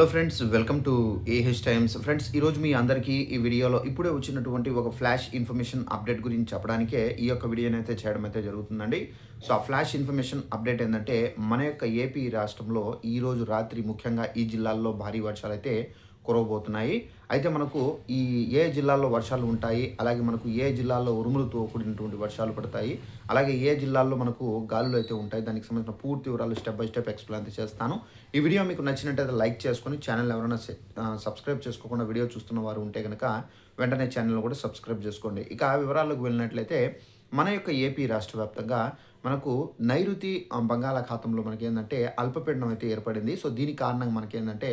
Hello friends welcome to AH times friends ఈరోజు మీ అందరికీ ఈ వీడియోలో ఇప్పుడే వచ్చినటువంటి ఒక ఫ్లాష్ ఇన్ఫర్మేషన్ అప్డేట్ గురించి చెప్పడానికే ఈ యొక్క వీడియోని అయితే చేయడం అయితే జరుగుతుందండి. సో ఆ ఫ్లాష్ ఇన్ఫర్మేషన్ అప్డేట్ ఏంటంటే మన యొక్క ఏపీ రాష్ట్రంలో ఈరోజు రాత్రి ముఖ్యంగా ఈ జిల్లాల్లో భారీ వర్షాలు అయితే కురవబోతున్నాయి. అయితే మనకు ఈ ఏ జిల్లాల్లో వర్షాలు ఉంటాయి అలాగే మనకు ఏ జిల్లాల్లో ఉరుములతో కూడినటువంటి వర్షాలు పడతాయి అలాగే ఏ జిల్లాల్లో మనకు గాలులు అయితే ఉంటాయి దానికి సంబంధించిన పూర్తి వివరాలు స్టెప్ బై స్టెప్ ఎక్స్ప్లెయిన్ చేస్తాను. ఈ వీడియో మీకు నచ్చినట్టయితే లైక్ చేసుకొని ఛానల్ ఎవరైనా సబ్స్క్రైబ్ చేసుకోకుండా వీడియో చూస్తున్న వారు ఉంటే కనుక వెంటనే ఛానల్ కూడా సబ్స్క్రైబ్ చేసుకోండి. ఇక ఆ వివరాలకు వెళ్ళినట్లయితే మన యొక్క ఏపీ రాష్ట్ర వ్యాప్తంగా మనకు నైరుతి బంగాళాఖాతంలో మనకి ఏంటంటే అల్పపీడనం అయితే ఏర్పడింది. సో దీని కారణంగా మనకి ఏంటంటే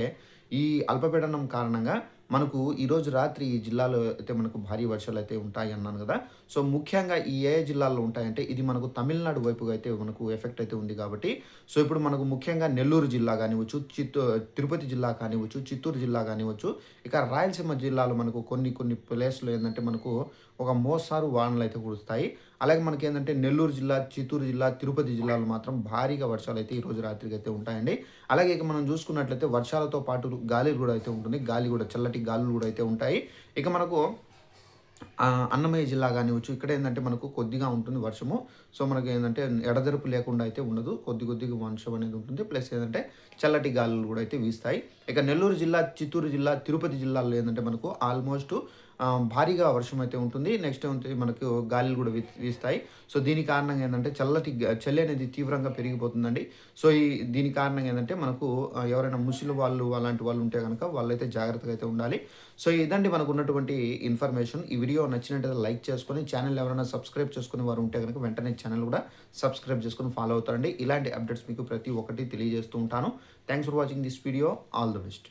ఈ అల్పపీడనం కారణంగా మనకు ఈరోజు రాత్రి ఈ జిల్లాలో అయితే మనకు భారీ వర్షాలు అయితే ఉంటాయి అన్నాను కదా. సో ముఖ్యంగా ఈ ఏ జిల్లాల్లో ఉంటాయంటే ఇది మనకు తమిళనాడు వైపుగా అయితే మనకు ఎఫెక్ట్ అయితే ఉంది కాబట్టి. సో ఇప్పుడు మనకు ముఖ్యంగా నెల్లూరు జిల్లా కానివచ్చు చిత్తూ తిరుపతి జిల్లా కానివచ్చు చిత్తూరు జిల్లా కానివచ్చు ఇక రాయలసీమ జిల్లాలో మనకు కొన్ని కొన్ని ప్లేస్లో ఏంటంటే మనకు ఒక మోస్తారు వానలు అయితే కురుస్తాయి. అలాగే మనకి ఏంటంటే నెల్లూరు జిల్లా చిత్తూరు జిల్లా తిరుపతి జిల్లాలో మాత్రం భారీగా వర్షాలు అయితే ఈ రోజు రాత్రికి అయితే ఉంటాయండి. అలాగే ఇక మనం చూసుకున్నట్లయితే వర్షాలతో పాటు గాలి కూడా అయితే ఉంటుంది. గాలి కూడా చల్లటి గాలులు కూడా అయితే ఉంటాయి. ఇక మనకు అన్నమయ్య జిల్లా కానివచ్చు ఇక్కడ ఏంటంటే మనకు కొద్దిగా ఉంటుంది వర్షము. సో మనకి ఏంటంటే ఎడదెరుపు లేకుండా అయితే ఉండదు. కొద్ది కొద్దిగా వర్షం అనేది ఉంటుంది. ప్లస్ ఏంటంటే చల్లటి గాలులు కూడా అయితే వీస్తాయి. ఇక నెల్లూరు జిల్లా చిత్తూరు జిల్లా తిరుపతి జిల్లాలో ఏంటంటే మనకు ఆల్మోస్ట్ భారీగా వర్షం అయితే ఉంటుంది. నెక్స్ట్ మనకు గాలులు కూడా వీస్తాయి. సో దీని కారణంగా ఏంటంటే చల్లటి చలి అనేది తీవ్రంగా పెరిగిపోతుందండి. సో ఈ దీని కారణంగా ఏంటంటే మనకు ఎవరైనా ముసలి వాళ్ళు అలాంటి వాళ్ళు ఉంటే కనుక వాళ్ళైతే జాగ్రత్తగా అయితే ఉండాలి. సో ఇదండి మనకు ఉన్నటువంటి ఇన్ఫర్మేషన్. ఈ వీడియో నచ్చినట్టయితే లైక్ చేసుకొని ఛానల్ ఎవరైనా సబ్స్క్రైబ్ చేసుకునే వారు ఉంటే కనుక వెంటనే ఛానల్ కూడా సబ్స్క్రైబ్ చేసుకొని ఫాలో అవుతారండి. ఇలాంటి అప్డేట్స్ మీకు ప్రతి ఒక్కటి తెలియజేస్తూ ఉంటాను. Thanks for watching this video all the best